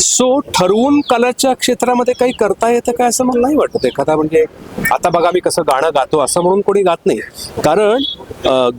So ठरवून कलाच्या क्षेत्रामध्ये काही करता येतं काय असं मला नाही वाटत. एखादा म्हणजे आता बघा मी कसं गाणं गातो असं म्हणून कोणी गात नाही. कारण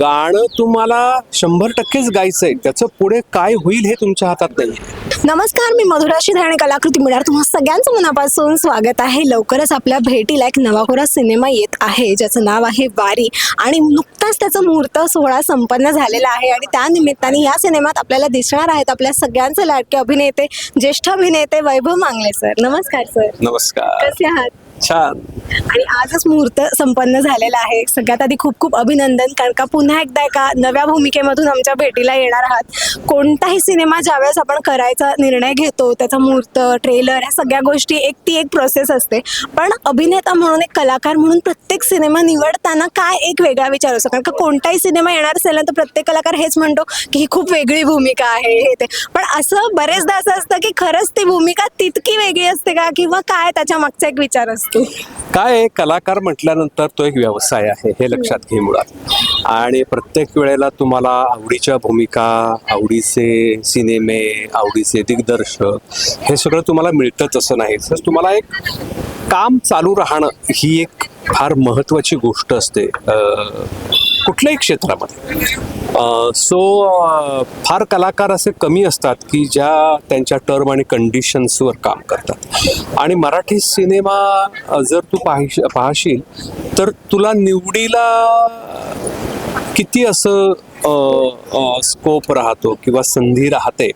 गाणं तुम्हाला शंभर टक्केच गायचं आहे त्याचं पुढे काय होईल हे तुमच्या हातात नाही. नमस्कार मी मधुरा शिधा आणि कलाकृती मिळणार तुम्हा सगळ्यांचं मनापासून स्वागत आहे. लवकरच आपल्या भेटीला एक नवाखोरा सिनेमा येत आहे ज्याचं नाव आहे वारी. आणि नुकताच त्याचा मुहूर्त सोहळा संपन्न झालेला आहे. आणि त्या निमित्ताने या सिनेमात आपल्याला दिसणार आहेत आपल्या सगळ्यांचे लाडके अभिनेते ज्येष्ठ अभिनेते वैभव मांगले सर. नमस्कार सर. नमस्कार. कसे आहात? छान. आणि आजच मुहूर्त संपन्न झालेला आहे. सगळ्यात आधी खूप खूप अभिनंदन कारण का पुन्हा एकदा एका नव्या भूमिकेमधून आमच्या भेटीला येणार आहात. कोणताही सिनेमा ज्यावेळेस आपण करायचा निर्णय घेतो त्याचा मुहूर्त ट्रेलर ह्या सगळ्या गोष्टी एक ती एक प्रोसेस असते. पण अभिनेता म्हणून एक कलाकार म्हणून प्रत्येक सिनेमा निवडताना काय एक वेगळा विचार असतो? कारण का कोणताही सिनेमा येणार असेल ना तर प्रत्येक कलाकार हेच म्हणतो की ही खूप वेगळी भूमिका आहे हे ते. पण असं बरेचदा असं असतं की खरंच ती भूमिका तितकी वेगळी असते का? किंवा काय त्याच्या मागचा एक विचार असतो? काय कलाकार म्हटल्यानंतर तो एक व्यवसाय आहे हे लक्षात घे मुळात. आणि प्रत्येक वेळेला तुम्हाला आवडीच्या भूमिका आवडीचे सिनेमे आवडीचे दिग्दर्शक हे सगळं तुम्हाला मिळतंच असं नाही. तर तुम्हाला एक काम चालू राहणं ही एक फार महत्त्वाची गोष्ट असते. कुठल्याही क्षेत्रामध्ये. सो फार कलाकार असे कमी असतात की ज्या त्यांच्या टर्म आणि कंडिशन्सवर काम करतात. आणि मराठी सिनेमा जर तू पाहिश पाहशील तर तुला निवडीला किती असं स्कोप राहतो किंवा संधी राहते.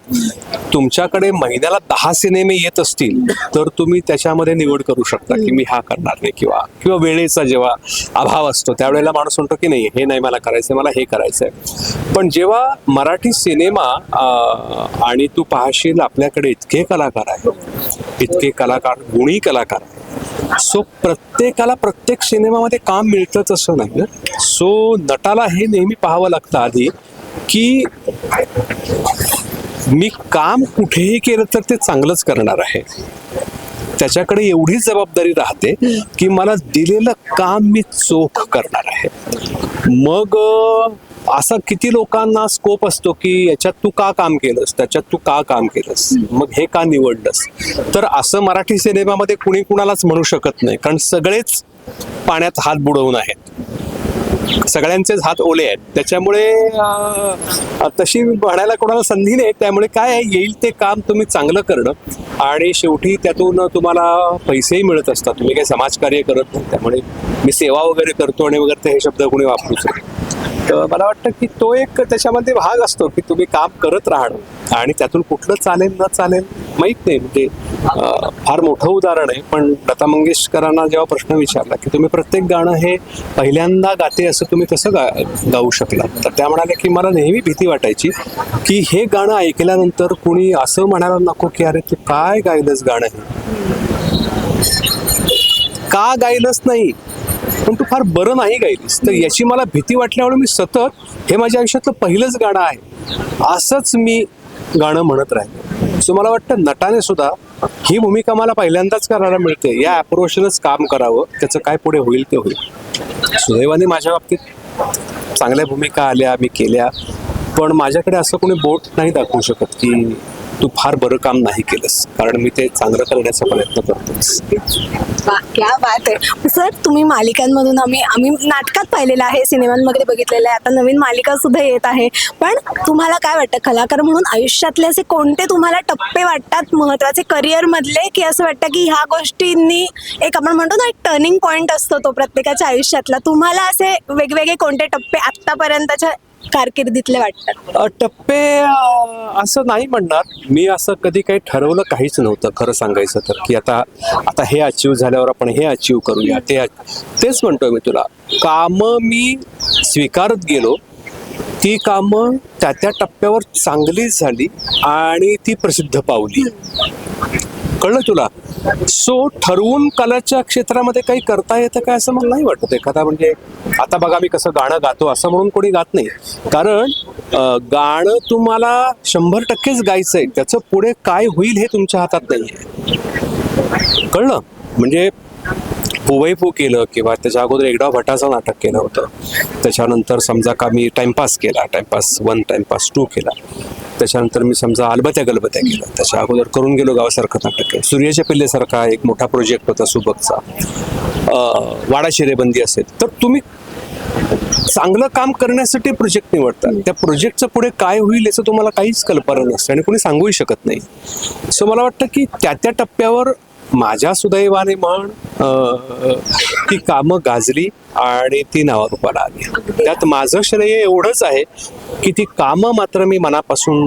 तुमच्याकडे महिन्याला दहा सिनेमे येत असतील तर तुम्ही त्याच्यामध्ये निवड करू शकता की मी हा करणार नाही किंवा किंवा वेळेचा जेव्हा अभाव असतो त्यावेळेला माणूस म्हणतो की नाही हे नाही मला करायचंय मला हे करायचंय. पण जेव्हा मराठी सिनेमा आणि तू पाहशील आपल्याकडे इतके कलाकार आहेत इतके कलाकार गुणी कलाकार आहेत सो प्रत्येकाला प्रत्येक सिनेमामध्ये काम मिळतंच असं नाही सो नटाला हे नेहमी पाहावं लागतं आधी की मी काम कुठेही केलं तर ते चांगलंच करणार आहे. त्याच्याकडे एवढी जबाबदारी राहते की मला दिलेलं काम मी चोख करणार आहे. मग असा किती लोकांना स्कोप असतो की याच्यात तू का काम केलंस? त्याच्यात तू का काम केलंस? मग हे का निवडलंस? तर असं मराठी सिनेमामध्ये कुणी कुणालाच म्हणू शकत नाही. कारण सगळेच पाण्यात हात बुडवून आहेत. सगळ्यांचेच हात ओले आहेत. त्याच्यामुळे तशी म्हणायला कोणाला संधी नाही. त्यामुळे काय येईल ते काम तुम्ही चांगलं करणं. आणि शेवटी त्यातून तुम्हाला पैसेही मिळत असतात. तुम्ही काही समाजकार्य करत नाही. त्यामुळे मी सेवा वगैरे करतो आणि वगैरे ते हे शब्द कोणी वापरूच नाही. तर मला वाटतं की तो एक त्याच्यामध्ये भाग असतो की तुम्ही काम करत राहणं आणि त्यातून कुठलं चालेल न चालेल माहीत नाही. म्हणजे फार मोठं उदाहरण आहे. पण लता मंगेशकरांना जेव्हा प्रश्न विचारला की तुम्ही प्रत्येक गाणं हे पहिल्यांदा गाते असं तुम्ही कसं गा गाऊ शकला? तर त्या म्हणाल्या की मला नेहमी भीती वाटायची की हे गाणं ऐकल्यानंतर कुणी असं म्हणायला नको की अरे तू काय गायलंस गाणं हे? का गायलंच नाही? पण तू फार बरं नाही गायलीस तर याची मला भीती वाटल्यामुळे मी सतत हे माझ्या आयुष्यातलं पहिलंच गाणं आहे. असंच मी गाणं म्हणत राहील सो मला वाटतं नटाने सुद्धा ही भूमिका मला पहिल्यांदाच करायला मिळते. या अप्रोचनच काम करावं. त्याचं काय पुढे होईल ते होईल. सुदैवाने माझ्या बाबतीत चांगल्या भूमिका आल्या मी केल्या. पण माझ्याकडे असं कोणी बोट नाही दाखवू शकत की तू फार बरं काम नाही केलंस. कारण मी ते चांगलं करण्याचा प्रयत्न करतो क्या बात आहे. सर तुम्ही मालिकांमधून आम्ही आम्ही नाटकात पाहिलेलं आहे सिनेमांमध्ये बघितलेलं आहे. आता नवीन मालिका सुद्धा येत आहे. पण तुम्हाला काय वाटतं कलाकार म्हणून आयुष्यातले असे कोणते तुम्हाला टप्पे वाटतात महत्त्वाचे करिअर मधले की असं वाटतं की ह्या गोष्टींनी एक आपण म्हणतो ना एक टर्निंग पॉइंट असतो तो प्रत्येकाच्या आयुष्यातला. तुम्हाला असे वेगवेगळे कोणते टप्पे आतापर्यंतच्या कारकिर्दीतले वाटतात? अ, टप्पे अ, असं नाही म्हणणार. मी असं कधी काही ठरवलं काहीच नव्हतं खरं सांगायचं तर. की आता आता हे अचीव झाल्यावर आपण हे अचीव करूया ते ach- तेच म्हणतोय मी तुला. कामं मी स्वीकारत गेलो. ती कामं त्या त्या टप्प्यावर चांगलीच झाली आणि ती प्रसिद्ध पावली. कळलं तुला? सो ठरवून कलाच्या क्षेत्रामध्ये काही करता येतं काय असं मला नाही वाटत. एखादा म्हणजे आता बघा मी कसं गाणं गातो असं म्हणून कोणी गात नाही. कारण गाणं तुम्हाला शंभर टक्केच गायचं आहे त्याचं पुढे काय होईल हे तुमच्या हातात नाही आहे कळलं? म्हणजे पुवैपू केलं किंवा त्याच्या अगोदर एकदा भटाचं नाटक केलं होतं. त्याच्यानंतर समजा का मी टाइमपास केला. टाइमपास वन टाइमपास टू केला. त्याच्यानंतर मी समजा अलबत्या गलबत्या केलं त्याच्या अगोदर करून गेलो गावासारखं नाटक सूर्याच्या पिल्लेसारखा एक मोठा प्रोजेक्ट होता सुबकचा. वाडा शिरेबंदी असेल. तर तुम्ही चांगलं काम करण्यासाठी प्रोजेक्ट निवडतात त्या प्रोजेक्टचं पुढे काय होईल याचं तुम्हाला काहीच कल्पना नसते आणि कोणी सांगूही शकत नाही. सो मला वाटतं की त्या त्या टप्प्यावर माझ्या सुदैवाने म्हण ती कामं गाजली आणि ती नावारूपाला आली. त्यात माझं श्रेय एवढंच आहे की ती कामं मात्र मी मनापासून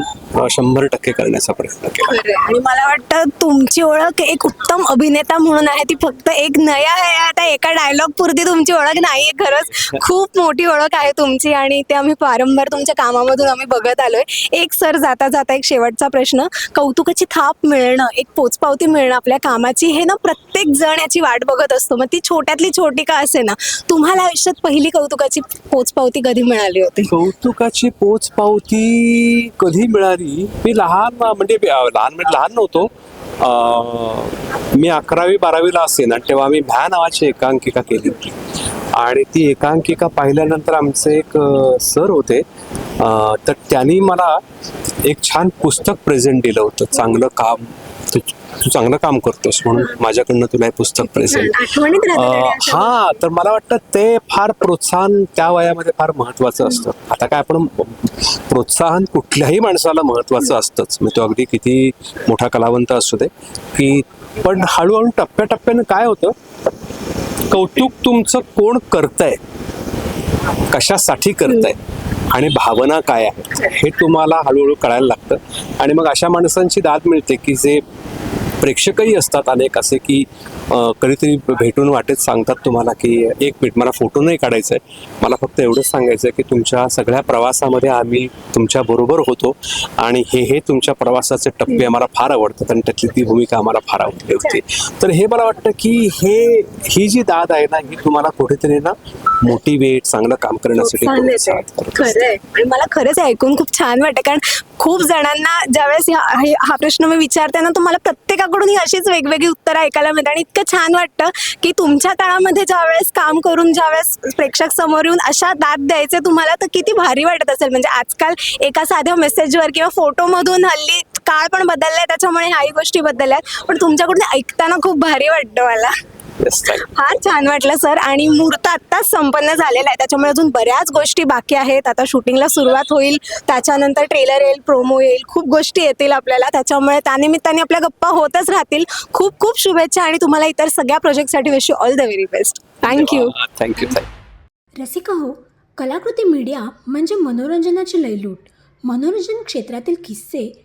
शंभर टक्के करण्याचा प्रयत्न केला. आणि मला वाटतं तुमची ओळख एक उत्तम अभिनेता म्हणून आहे. ती फक्त एक नया आहे. आता एका डायलॉग पुरती तुमची ओळख नाहीये खरंच. खूप मोठी ओळख आहे तुमची आणि ते आम्ही वारंवार तुमच्या कामामधून आम्ही बघत आलोय. एक सर जाता जाता एक शेवटचा प्रश्न कौतुकाची थाप मिळणं एक पोचपावती मिळणं आपल्या कामाची हे ना प्रत्येक जण याची वाट बघत असतो. मग ती छोट्यातली छोटी का असे ना? तुम्हाला आयुष्यात पहिली कौतुकाची पोचपावती कधी मिळाली होती? कौतुकाची पोचपावती कधी मिळाली मी लहान म्हणजे लहान म्हणजे लहान नव्हतो. मी अकरावी बारावीला असेन आणि तेव्हा मी भ्या नावाची एकांकिका केली होती. आणि ती एकांकिका पाहिल्यानंतर आमचे एक सर होते. तर त्यांनी मला एक छान पुस्तक प्रेझेंट दिलं होतं. चांगलं काम तू चांगलं काम करतोस म्हणून माझ्याकडनं तुला हे पुस्तक प्रेझेंट हा तर मला वाटतं ते फार प्रोत्साहन त्या वयामध्ये फार महत्वाचं असतं. आता काय आपण प्रोत्साहन कुठल्याही माणसाला महत्वाचं असतंच. मग तो अगदी किती मोठा कलावंत असू दे की पण हळूहळू टप्प्याटप्प्यानं काय होतं? कौतुक तुमचं कोण करतंय? कशासाठी करताय? आणि भावना काय आहे? हे तुम्हाला हळूहळू कळायला लागतं. आणि मग अशा माणसांची दाद मिळते की जे प्रेक्षकही असतात अनेक असे की कधीतरी भेटून वाटेत सांगतात तुम्हाला की एक मिनिट मला फोटो नाही काढायचा आहे मला फक्त एवढंच सांगायचं आहे की तुमच्या सगळ्या प्रवासामध्ये आम्ही तुमच्या बरोबर होतो आणि हे हे तुमच्या प्रवासाचे टप्पे आम्हाला फार आवडतात आणि त्यातली ती भूमिका आम्हाला फार आवडली होती. तर हे मला वाटतं की हे ही जी दाद आहे ना ही तुम्हाला कुठेतरी ना मोटिवेट चांगलं काम करण्यासाठी. खरंय. आणि मला खरंच ऐकून खूप छान वाटतं. कारण खूप जणांना ज्यावेळेस ह्या- हा प्रश्न मी विचारते ना तुम्हाला प्रत्येकाकडून ही अशीच वेगवेगळी उत्तरं ऐकायला मिळतात. आणि इतकं छान वाटतं की तुमच्या तळामध्ये ज्यावेळेस काम करून ज्यावेळेस प्रेक्षक समोर येऊन अशा दाद द्यायचे तुम्हाला तर किती भारी वाटत असेल. म्हणजे आजकाल एका साध्या मेसेजवर किंवा फोटोमधून हल्ली काळ पण बदललाय त्याच्यामुळे ह्याही गोष्टी बदलल्यात. पण तुमच्याकडून ऐकताना खूप भारी वाटतं मला. फार छान वाटलं सर. आणि मुहूर्त आत्ताच संपन्न झालेला आहे. त्याच्यामुळे अजून बऱ्याच गोष्टी बाकी आहेत. आता शूटिंगला सुरुवात होईल. त्याच्यानंतर ट्रेलर येईल प्रोमो येईल. खूप गोष्टी येतील आपल्याला. त्याच्यामुळे त्यानिमित्ताने आपल्या गप्पा होतच राहतील. खूप खूप शुभेच्छा आणि तुम्हाला इतर सगळ्या प्रोजेक्टसाठी wish you all the very best thank you you. Rasika हो कलाकृती मीडिया म्हणजे मनोरंजनाची लयलूट. मनोरंजन क्षेत्रातील किस्से